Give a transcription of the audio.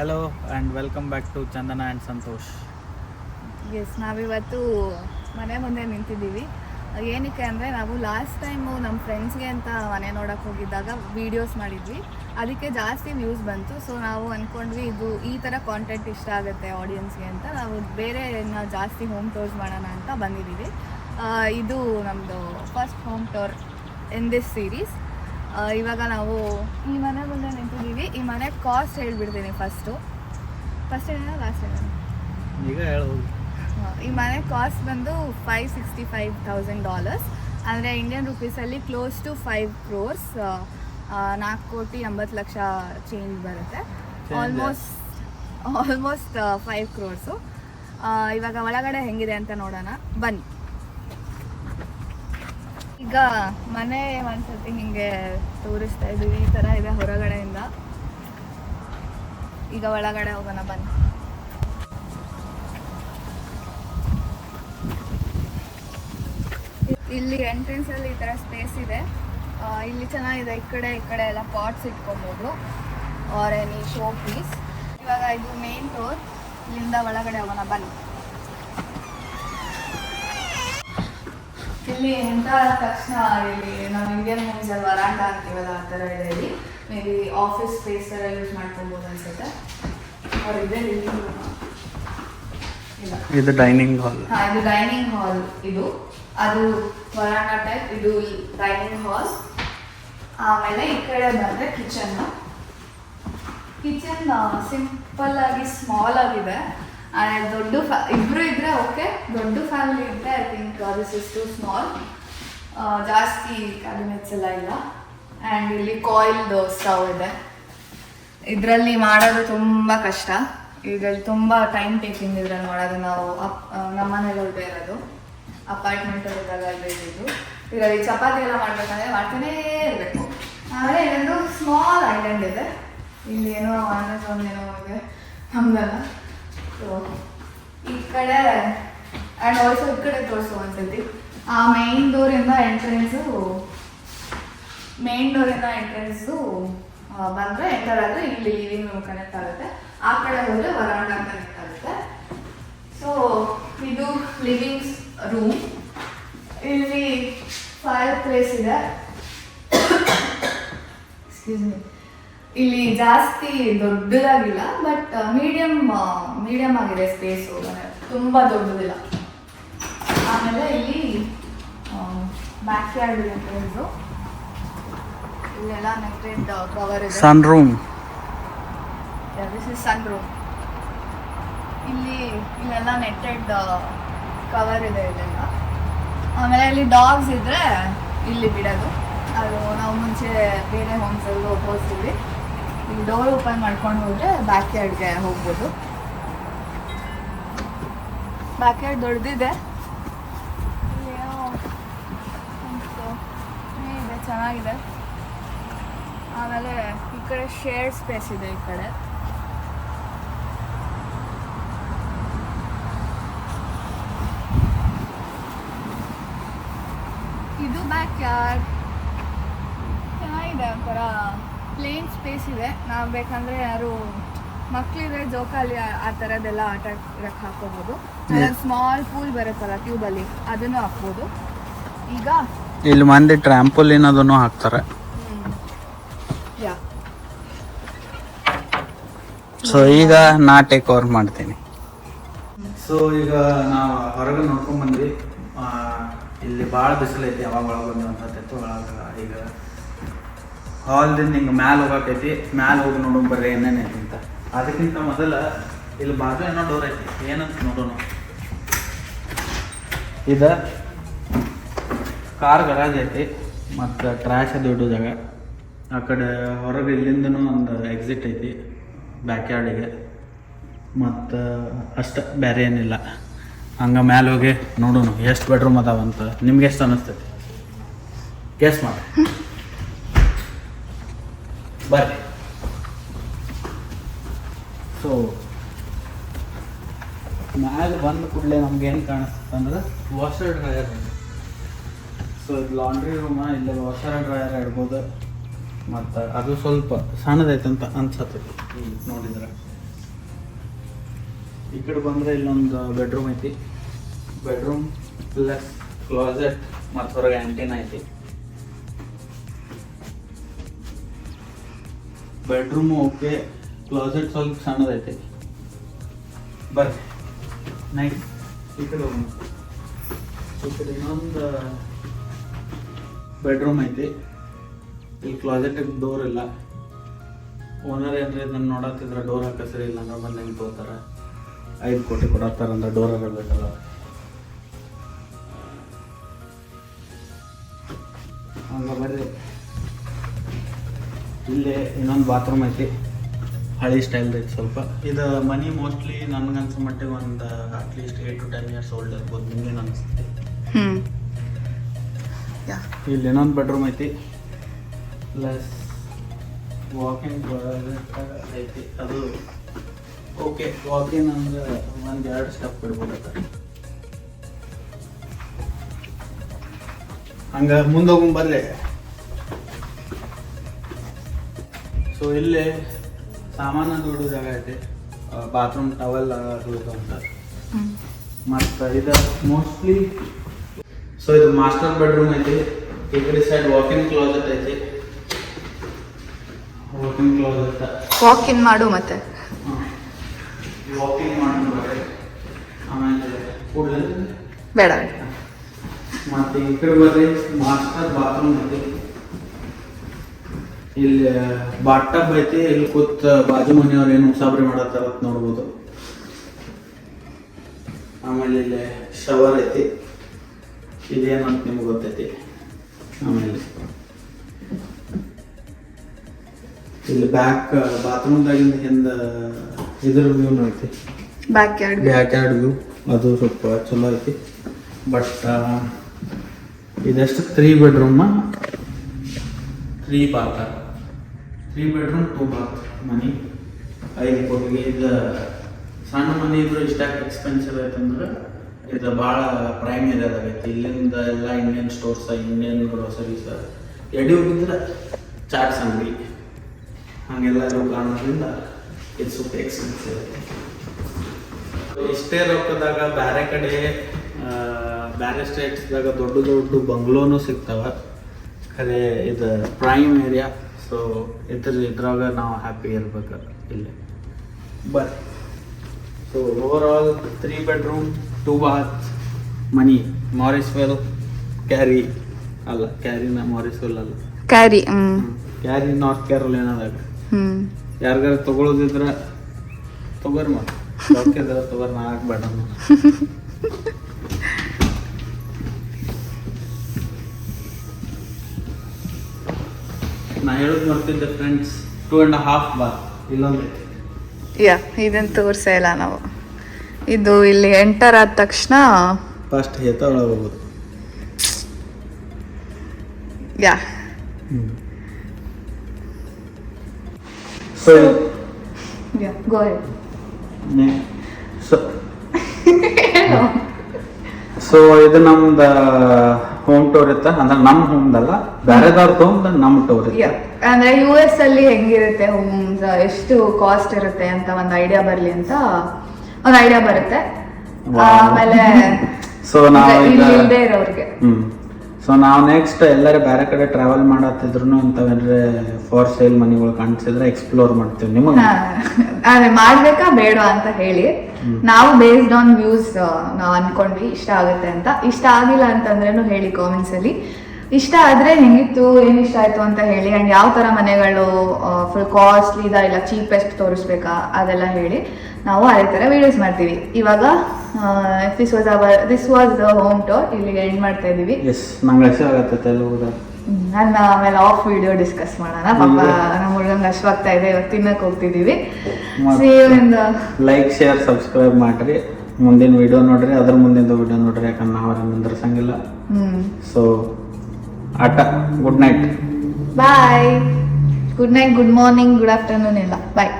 Hello and welcome back to Chandana and Santosh S ನಾವಿವತ್ತು ಮನೆ ಮುಂದೆ ನಿಂತಿದ್ದೀವಿ. ಏನಕ್ಕೆ ಅಂದರೆ ನಾವು ಲಾಸ್ಟ್ ಟೈಮು ನಮ್ಮ ಫ್ರೆಂಡ್ಸ್ಗೆ ಅಂತ ಮನೆ ನೋಡೋಕೆ ಹೋಗಿದ್ದಾಗ ವೀಡಿಯೋಸ್ ಮಾಡಿದ್ವಿ. ಅದಕ್ಕೆ ಜಾಸ್ತಿ ವ್ಯೂಸ್ ಬಂತು. ಸೊ ನಾವು ಅಂದ್ಕೊಂಡ್ವಿ ಇದು ಈ ಥರ ಕಾಂಟೆಂಟ್ ಇಷ್ಟ ಆಗುತ್ತೆ ಆಡಿಯನ್ಸ್ಗೆ ಅಂತ. ನಾವು ಬೇರೆ ಜಾಸ್ತಿ ಹೋಮ್ ಟೂರ್ಸ್ ಮಾಡೋಣ ಅಂತ ಬಂದಿದ್ದೀವಿ. ಇದು ನಮ್ಮದು first home tour in this series ಇವಾಗ ನಾವು ಈ ಮನೆ ಮುಂದೆ ನಿಂತಿದ್ದೀವಿ. ಈ ಮನೆ ಕಾಸ್ಟ್ ಹೇಳ್ಬಿಡ್ತೀನಿ ಫಸ್ಟು ಫಸ್ಟ್ ಹೇಳೋಣ ಲಾಸ್ಟ್ ಹೇಳೋಣ? ಈಗ ಹೇಳ್ಬೋದು ಈ ಮನೆ ಕಾಸ್ಟ್ ಬಂದು five sixty five thousand dollars ಅಂದರೆ ಇಂಡಿಯನ್ ರುಪೀಸಲ್ಲಿ ಕ್ಲೋಸ್ ಟು ಫೈವ್ ಕ್ರೋರ್ಸ್ ನಾಲ್ಕು ಕೋಟಿ ಎಂಬತ್ತು ಲಕ್ಷ ಚೇಂಜ್ ಬರುತ್ತೆ. ಆಲ್ಮೋಸ್ಟ್ ಆಲ್ಮೋಸ್ಟ್ ಫೈವ್ ಕ್ರೋರ್ಸು ಇವಾಗ ಒಳಗಡೆ ಹೆಂಗಿದೆ ಅಂತ ನೋಡೋಣ. ಬನ್ನಿ. ಈಗ ಮನೆ ಒಂದ್ಸತಿ ಹಿಂಗೆ ತೋರಿಸ್ತಾ ಇದ್ದೀವಿ, ಈ ತರ ಇದೆ ಹೊರಗಡೆಯಿಂದ. ಈಗ ಒಳಗಡೆ ಹೋಗೋಣ, ಬನ್ನಿ. ಇಲ್ಲಿ ಎಂಟ್ರೆನ್ಸ್ ಅಲ್ಲಿ ಈ ತರ ಸ್ಪೇಸ್ ಇದೆ. ಇಲ್ಲಿ ಚೆನ್ನಾಗಿದೆ, ಈ ಕಡೆ ಈ ಕಡೆ ಎಲ್ಲ ಪಾಟ್ಸ್ ಇಟ್ಕೊಬಹುದು ಆರ್ ಎನಿ ಶೋ ಪೀಸ್ ಇವಾಗ ಇದು ಮೇನ್ ಡೋರ್ ಇಲ್ಲಿಂದ ಒಳಗಡೆ ಹೋಗೋಣ, ಬನ್ನಿ. ಇಲ್ಲಿ ಎಂತ ಆದ ತಕ್ಷಣ ಇಲ್ಲಿ ನಾವು ಇಂಡಿಯನ್ ಹೋಮ್ಸ್ ಅಲ್ಲಿ ವರಾಂಡ ಅಂತೀವಲ್ಲ ಆ ಥರ ಇದೆ ಇಲ್ಲಿ ಮೇ ಬಿ ಆಫೀಸ್ ಸ್ಪೇಸ್ ತರ ಯೂಸ್ ಮಾಡ್ಕೊಬಹುದು ಅನ್ಸುತ್ತೆ. ಅವ್ರು ಇದೆ ಡೈನಿಂಗ್ ಹಾಲ್ ಹಾ ಇದು ಡೈನಿಂಗ್ ಹಾಲ್ ಇದು. ಅದು ವರಾಂಡ ಟೈಪ್ ಇದು ಡೈನಿಂಗ್ ಹಾಲ್ ಆಮೇಲೆ ಈ ಕಡೆ ಬಂದ್ರೆ ಕಿಚನ್ ಕಿಚನ್ ಸಿಂಪಲ್ ಆಗಿ ಸ್ಮಾಲ್ ಆಗಿದೆ. ದೊಡ್ಡ ಫ್ಯಾ ಇಬ್ರು ಇದ್ರೆ ಓಕೆ ದೊಡ್ಡ ಫ್ಯಾಮಿಲಿ ಇದ್ರೆ ದಿಸ್ ಇಸ್ ಟು ಸ್ಮಾಲ್ ಜಾಸ್ತಿ ಕ್ಯಾಬಿನೆಟ್ಸ್ ಎಲ್ಲ ಇಲ್ಲ. ಆ್ಯಂಡ್ ಇಲ್ಲಿ ಕಾಯಿಲ್ದು ಸ್ಟವ್ ಇದೆ. ಇದರಲ್ಲಿ ಮಾಡೋದು ತುಂಬ ಕಷ್ಟ. ಇದರಲ್ಲಿ ತುಂಬ ಟೈಮ್ ಟೇಕಿಂಗ್ ಇದ್ರಲ್ಲಿ ಮಾಡೋದು ನಾವು ಅಪ್ ನಮ್ಮ ಮನೇಲಿ ಇರೋದು ಅಪಾರ್ಟ್ಮೆಂಟಲ್ಲಿ ಇದು ಇದರಲ್ಲಿ ಚಪಾತಿ ಎಲ್ಲ ಮಾಡ್ಬೇಕಂದ್ರೆ ಮಾಡ್ತಾನೇ ಇರಬೇಕು. ಆಮೇಲೆ ಇನ್ನೊಂದು ಸ್ಮಾಲ್ ಐಲ್ಯಾಂಡ್ ಇದೆ. ಇಲ್ಲಿ ಏನೋ ಅಮೆಝಾನ್ ಏನೋ ಇದೆ. ನಮ್ದಲ್ಲ. ಸೊ ಈ ಕಡೆ ಆ್ಯಂಡ್ ಆಲ್ಸೋ ಈ ಕಡೆ ತೋರಿಸು ಒಂದ್ಸತಿ ಆ ಮೇನ್ ಡೋರಿಂದ ಎಂಟ್ರೆನ್ಸು ಮೇನ್ ಡೋರಿಂದ ಎಂಟ್ರೆನ್ಸು ಬಂದರೆ ಎಂಟರ್ ಆದರೆ ಇಲ್ಲಿ ಲಿವಿಂಗ್ ರೂಮ್ ಕನೆಕ್ಟ್ ಆಗುತ್ತೆ ಆ ಕಡೆ ಹೋದರೆ ವರಾಂಡ ಕನೆಕ್ಟ್ ಆಗುತ್ತೆ ಸೊ ಇದು ಲಿವಿಂಗ್ ರೂಮ್ ಇಲ್ಲಿ ಫೈರ್ ಪ್ಲೇಸ್ ಇದೆ. ಎಕ್ಸ್ಕ್ಯೂಸ್ ಮೀ ಇಲ್ಲಿ ಜಾಸ್ತಿ ದೊಡ್ಡದಾಗಿಲ್ಲ ಬಟ್ ಮೀಡಿಯಮ್ ಮೀಡಿಯಮ್ ಆಗಿದೆ ಸ್ಪೇಸು ತುಂಬ ದೊಡ್ಡದಿಲ್ಲ. ಆಮೇಲೆ ಇಲ್ಲಿ ಬ್ಯಾಕ್ ಯಾರ್ಡ್ ಎಂಟ್ರೆನ್ಸು ಇಲ್ಲೆಲ್ಲ ನೆಟ್ಟೆಡ್ ಕವರ್ ಇದೆ. ಸನ್ room this is sun room ಇಲ್ಲಿ ಇಲ್ಲೆಲ್ಲ ನೆಟ್ಟೆಡ್ ಕವರ್ ಇದೆ ಇಲ್ಲೆಲ್ಲ. ಆಮೇಲೆ ಇಲ್ಲಿ ಡಾಗ್ಸ್ ಇದ್ರೆ ಇಲ್ಲಿ ಬಿಡೋದು. ಅದು ನಾವು ಮುಂಚೆ ಬೇರೆ ಹೋಮ್ಸಲ್ಲಿ ಹೋಗ್ತೀವಿ ಇಲ್ಲಿ ಡೋರ್ ಓಪನ್ ಮಾಡ್ಕೊಂಡು ಹೋದ್ರೆ ಬ್ಯಾಕ್ ಯಾರ್ಡ್ಗೆ ಹೋಗ್ಬೋದು. ಬ್ಯಾಕ್ ಯಾರ್ಡ್ ದೊಡ್ಡದಿದೆ ಚೆನ್ನಾಗಿದೆ. ಆಮೇಲೆ ಈ ಕಡೆ ಶೇರ್ ಸ್ಪೇಸ್ ಇದೆ ಈ ಕಡೆ. ಇದು ಬ್ಯಾಕ್ ಯಾರ್ಡ್ ಚೆನ್ನಾಗಿದೆ ಒಂಥರ ಪ್ಲೇನ್ ಸ್ಪೇಸ್ ಇದೆ. ನಾವು ಬೇಕಂದ್ರೆ ಯಾರು ಮಕ್ಕಳಿದ್ರೆ ಜೋಕಾಲಿ ಆ- ಥರದ್ದೆಲ್ಲ ಆಟ ಆಡಕ್ಕೆ ಹಾಕೋಬೋದು ಸ್ಮಾಲ್ ಪೂಲ್ ಬರುತ್ತಲ್ಲ ಟ್ಯೂಬಲ್ಲಿ ಅದನ್ನು ಹಾಕ್ಬೋದು. ಈಗ ಇಲ್ಲಿ ಮಂದಿ ಟ್ರ್ಯಾಂಪೋಲಿನ್ ಅದನ್ನು ಹಾಕ್ತಾರೆ. ಯಾ. ಸೊ ಈಗ ನಾ ಟೇಕ್ ಓವರ್ ಮಾಡ್ತೀನಿ. ಸೊ ಈಗ ನಾವು ಹೊರಗೆ ನೋಡ್ಕೊಂಡ್ ಬಂದ್ವಿ. ಆ, ಇಲ್ಲಿ ಭಾಳ ಬಿಸಿಲು ಐತಿ ಯಾವಾಗ ಒಳಗೆ ಅಂತ ಒಳಗೆ ಈಗ ಹಾಲ್ದಿಂದ ಹಿಂಗೆ ಮ್ಯಾಲೆ ಹೋಗಾಕೈತಿ. ಮ್ಯಾಲೆ ಹೋಗಿ ನೋಡೋಣ ಬರ್ರಿ ಏನೇನೈತಿ ಐತಿ ಅಂತ. ಅದಕ್ಕಿಂತ ಮೊದಲ ಇಲ್ಲಿ ಬಾಜು ಏನೋ ಡೋರ್ ಐತಿ. ಏನಂತ ನೋಡೋಣ. ಇದ ಕಾರ್ ಗರಾಜ್ ಐತಿ ಮತ್ತು ಟ್ರ್ಯಾಶ್ ದೊಡ್ಡ ಜಾಗ. ಆ ಕಡೆ ಹೊರಗೆ ಇಲ್ಲಿಂದನೂ ಒಂದು ಎಕ್ಸಿಟ್ ಐತಿ ಬ್ಯಾಕ್ ಯಾರ್ಡಿಗೆ ಮತ್ತು ಅಷ್ಟು ಬೇರೆ ಏನಿಲ್ಲ. ಹಂಗೆ ಮ್ಯಾಲೆ ಹೋಗಿ ನೋಡೋಣ ಎಷ್ಟು ಬೆಡ್ರೂಮ್ ಅದಾವಂತ ನಿಮ್ಗೆ ಎಷ್ಟು ಅನ್ನಿಸ್ತೈತಿ ಗೆಸ್ ಮಾಡಿ. ಬರ್ರಿ. ಸೊ ಮ್ಯಾಲೆ ಬಂದ ಕೂಡಲೇ ನಮ್ಗೆ ಏನು ಕಾಣಿಸ್ತಂದ್ರೆ ವಾಷರ್ ಡ್ರಯರ್ ಸೊ ಇದು ಲಾಂಡ್ರಿ ರೂಮ ಇಲ್ಲ ವಾಷರ್ ಡ್ರಯರ್ ಇಡ್ಬೋದು. ಮತ್ತು ಅದು ಸ್ವಲ್ಪ ಸಣ್ಣದೈತಂತ ಅಂತ ಅನ್ಸತ್ತೆ. ನೋಡಿದ್ರೆ. ಈ ಕಡೆ ಬಂದರೆ ಇಲ್ಲೊಂದು ಬೆಡ್ರೂಮ್ ಐತಿ. ಬೆಡ್ರೂಮ್ ಪ್ಲಸ್ ಕ್ಲೋಸೆಟ್ ಮತ್ತು ಹೊರಗೆ ಆಂಟೀನ್ ಐತಿ. ಬೆಡ್ರೂಮ್ ಓಕೆ ಕ್ಲೋಸೆಟ್ ಸ್ವಲ್ಪ ಸಣ್ಣದೈತಿ. ಬರ್ರಿ. ನೈಟ್ ಈ ಕಡೆ ಹೋಗೋಣ. ಈ ಕಡೆ ಇನ್ನೊಂದು ಬೆಡ್ರೂಮ್ ಐತಿ. ಇಲ್ಲಿ ಕ್ಲಾಸೆಟಿಗೆ ಡೋರ್ ಇಲ್ಲ. ಓನರ್ ಏನ್ರಿ ಇದನ್ನ ನೋಡತ್ತಿದ್ರೆ ಡೋರ್ ಹಾಕಸರಿ ಇಲ್ಲ ಅಂದ್ರೆ ಬಂದು ಹೆಂಗೆ ತಗೋತಾರ. ಐದು ಕೋಟಿ ಕೊಡತ್ತಾರ ಅಂದ್ರೆ ಡೋರ್ ಇರಬೇಕಲ್ಲ ಹಂಗ ಬರ್ರಿ. ಇಲ್ಲಿ ಇನ್ನೊಂದು ಬಾತ್ರೂಮ್ ಐತಿ. ಹಳಿ ಸ್ಟೈಲ್ ಐತಿ ಸ್ವಲ್ಪ. ಇದು ಮನಿ ಮೋಸ್ಟ್ಲಿ ನನ್ಗನ್ಸೋ ಮಟ್ಟಿಗೆ ಒಂದು at least eight to ten years old ಇರ್ಬೋದು ನಿಮ್ಗೆ ಅನಿಸ್ತೈತಿ? ಇಲ್ಲಿ ಇನ್ನೊಂದು ಬೆಡ್ರೂಮ್ ಐತಿ. ಪ್ಲಸ್ ವಾಕಿಂಗ್ ಐತಿ. ಅದು ಓಕೆ ವಾಕಿಂಗ್ ಅಂದ್ರೆ ಒಂದು ಎರಡು ಸ್ಟೆಪ್ ಬಿಡ್ಬೋದತ್ತ ಹಂಗ ಮುಂದೆ ಹೋಗಿ ಬರ್ರಿ ಸೊ ಇಲ್ಲಿ ಸಾಮಾನು ದೊಡ್ಡ ಜಾಗ ಐತಿ. ಬಾತ್ರೂಮ್ ಟವೆಲ್ ಅದು ಅಂತ. ಮತ್ತೆ ಮತ್ತು ಇದು ಮೋಸ್ಟ್ಲಿ ಸೊ ಇದು ಮಾಸ್ಟರ್ ಬೆಡ್ರೂಮ್ ಐತಿ. ಈ ಕಡೆ ಸೈಡ್ ವಾಕಿಂಗ್ ಕ್ಲೋಸೆಟ್ ಐತಿ. ವಾಕಿಂಗ್ ಕ್ಲೋಸೆಟ್ ವಾಕಿಂಗ್ ಮಾಡು ಮತ್ತೆ. ವಾಕಿಂಗ್ ಮಾಡ್ತಾರೆ ಆಮೇಲೆ ಕೂಡಲೇ. ಬೇಡ ಮತ್ತೆ ಈ ಕಡೆ ಬರ್ರಿ ಮಾಸ್ಟರ್ ಬಾತ್ರೂಮ್ ಐತಿ. ಇಲ್ಲಿ ಬಾಟಬ್ ಐತಿ. ಇಲ್ಲಿ ಕೂತ್ ಬಾಜು ಮನೆಯವ್ರು ಏನು ಮುಸಾಬ್ರಿ ಮಾಡತ್ತಾರ ನೋಡ್ಬೋದು. ಆಮೇಲೆ ಇಲ್ಲಿ ಶವರ್ ಐತಿ. ಇದೇನಂತ ನಿಮ್ಗೆ ಗೊತ್ತೈತಿ. ಆಮೇಲೆ ಇಲ್ಲಿ ಬ್ಯಾಕ್ ಬಾತ್ರೂಮ್ದಾಗಿಂದ ಹಿಂದೆ ಇದ್ರ ವ್ಯೂನು ಐತಿ backyard backyard view ಅದು ಸ್ವಲ್ಪ ಚಲೋ ಐತಿ. ಬಟ್ ಇದೆಷ್ಟು? Three bedroom three bath three bedroom two bath ಮನಿ. ಐದು ಕೋಟಿಗೆ ಇದು ಸಣ್ಣ ಮನೆ ಇದ್ರೂ ಇಷ್ಟಾಗಿ ಎಕ್ಸ್ಪೆನ್ಸಿವ್ ಐತಂದ್ರೆ ಇದು ಭಾಳ ಪ್ರೈಮ್ ಏರಿಯಾದಾಗ ಐತಿ ಇಲ್ಲಿಂದ ಎಲ್ಲ ಇಂಡಿಯನ್ ಸ್ಟೋರ್ಸ್ ಇಂಡಿಯನ್ ಗ್ರೋಸರೀಸ್ ಎಡಿ ಹೋಗಿದ್ರೆ ಚಾಟ್ಸ್ ಅಂಗಡಿ. ಹಾಗೆಲ್ಲ ಇರೋ ಕಾರಣದಿಂದ ಇದು ಸ್ವಲ್ಪ ಎಕ್ಸ್ಪೆನ್ಸಿವ್ ಇಷ್ಟೇ ರೊಕ್ಕದಾಗ ಬೇರೆ ಕಡೆ ಬೇರೆ ಸ್ಟೇಟ್ಸ್ದಾಗ ದೊಡ್ಡ ದೊಡ್ಡ ಬಂಗ್ಲೋನು ಸಿಗ್ತಾವ. ಖರೆ ಇದು ಪ್ರೈಮ್ ಏರಿಯಾ ಸೊ ಇದ್ರ ಇದ್ರಾಗ ನಾವು ಹ್ಯಾಪಿ ಇರ್ಬೇಕು ಇಲ್ಲಿ. But so overall three bedroom two bath money Morrisville Cary ಅಲ್ಲ ಕ್ಯಾರಿನ ಮಾರಿಸ್ವೆಲ್ ಅಲ್ಲ. Cary hmm. ಕ್ಯಾರಿ ನಾರ್ತ್ ಕ್ಯಾರೋಲಿನಾದಾಗ ಹ್ಮ್. ಯಾರಿಗಾರ ತಗೊಳ್ಳೋದಿದ್ರ ತಗೋರಿ ಮತ್ತೆ ರೊಕ್ಕಿದ್ರ ತಗೋರಿ ನಾ ಹಾಕ್ಬೇಡ ನಾ ಹೇಳೋದು ಮರ್ತಿದ್ದೆ friends two and half bar ಇಲ್ಲೊಂದು. ಯಾ ಇದನ್ನ ತೋರ್ಸೇ ಇಲ್ಲ ನಾವು. ಇದು ಇಲ್ಲಿ ಎಂಟರ್ ಆದ ತಕ್ಷಣ ಫಸ್ಟ್ ಹೇತ ಹೋಗೋದು. Yeah. So yeah go so so ಇದು ನಮ್ದು ಹೋಮ್ ಟೂರ್ ಇತ್ತ? ಅಂದ್ರೆ ನಮ್ಮ ಹೋಮ್ದಲ್ಲ ಬೇರೆದವ್ರ ಹೋಮ್ ನಮ್ಮ ಟೂರ್ ಯಾ ಇತ್ತು? ಅಂದ್ರೆ ಯು ಎಸ್ ಅಲ್ಲಿ ಹೆಂಗಿರುತ್ತೆ ಹೋಮ್ಸ್ ಎಷ್ಟು ಕಾಸ್ಟ್ ಇರುತ್ತೆ ಅಂತ ಒಂದು ಐಡಿಯಾ ಬರ್ಲಿ ಅಂತ? ಒಂದು ಐಡಿಯಾ ಬರುತ್ತೆ. ಆಮೇಲೆ ಸೊ ನಾವು ಇಲ್ಲಿ ಇಲ್ಲದೆ ಇರೋರಿಗೆ. ಹ್ಮ್. ಸೊ ನಾವು ನೆಕ್ಸ್ಟ್ ಎಲ್ಲರೂ ಬೇರೆ ಕಡೆ ಟ್ರಾವೆಲ್ ಮಾಡತ್ತಿದ್ರು ಅಂತವೇನ್ರೆ ಫಾರ್ ಸೇಲ್ ಮನಿಗಳು ಕಾಣಿಸಿದ್ರೆ ಎಕ್ಸ್ಪ್ಲೋರ್ ಮಾಡ್ತೀವಿ ನಿಮಗೆ? ಅದೇ ಮಾಡ್ಬೇಕಾ ಬೇಡ ಅಂತ ಹೇಳಿ. ನಾವು ಬೇಸ್ಡ್ ಆನ್ ವ್ಯೂಸ್ ನಾವು ಅನ್ಕೊಂಡ್ವಿ ಇಷ್ಟ ಆಗುತ್ತೆ ಅಂತ. ಇಷ್ಟ ಆಗಿಲ್ಲ ಅಂತಂದ್ರೇನು ಹೇಳಿ ಕಾಮೆಂಟ್ಸ್ ಅಲ್ಲಿ. ಇಷ್ಟ ಆದ್ರೆ ಹೆಂಗಿತ್ತು ಏನ್ ಇಷ್ಟ ಆಯ್ತು ಅಂತ ಹೇಳಿ ಅಂಡ್ ಯಾವ ತರ ಮನೆಗಳು ಫುಲ್ ಕಾಸ್ಟ್ಲಿ ಇದ ಇಲ್ಲ ಚೀಪೆಸ್ಟ್ ತೋರಿಸ್ಬೇಕಾ ಅದೆಲ್ಲ ಹೇಳಿ ನಾವು ಅದೇ ತರ ವಿಡಿಯೋಸ್ ಮಾಡ್ತೀವಿ. ಇವಾಗ this was our this was the home tour ಇಲ್ಲಿಗೆ ಎಂಡ್ ಮಾಡ್ತಾ ಇದೀವಿ ನನ್ನ ಆಮೇಲೆ ಆಫ್ ವಿಡಿಯೋ ಡಿಸ್ಕಸ್ ಮಾಡೋಣ. ಪಾಪ ನಮ್ಮ ಹುಡುಗಂಗೆ ಹಶ್ವಾಗ್ತಾ ಇದೆ ಇವತ್ತು ತಿನ್ನಕ್ ಹೋಗ್ತಿದೀವಿ. ಲೈಕ್ ಶೇರ್ ಸಬ್ಸ್ಕ್ರೈಬ್ ಮಾಡ್ರಿ. ಮುಂದಿನ ವಿಡಿಯೋ ನೋಡ್ರಿ ಅದ್ರ ಮುಂದಿನ ವಿಡಿಯೋ ನೋಡ್ರಿ ಯಾಕಂದ್ರೆ ನಾವು ನಿಂದ್ರಸಂಗಿಲ್ಲ ಸೊ ಆಟ. Good night bye good night good morning good afternoon ಎಲ್ಲ. ಬಾಯ್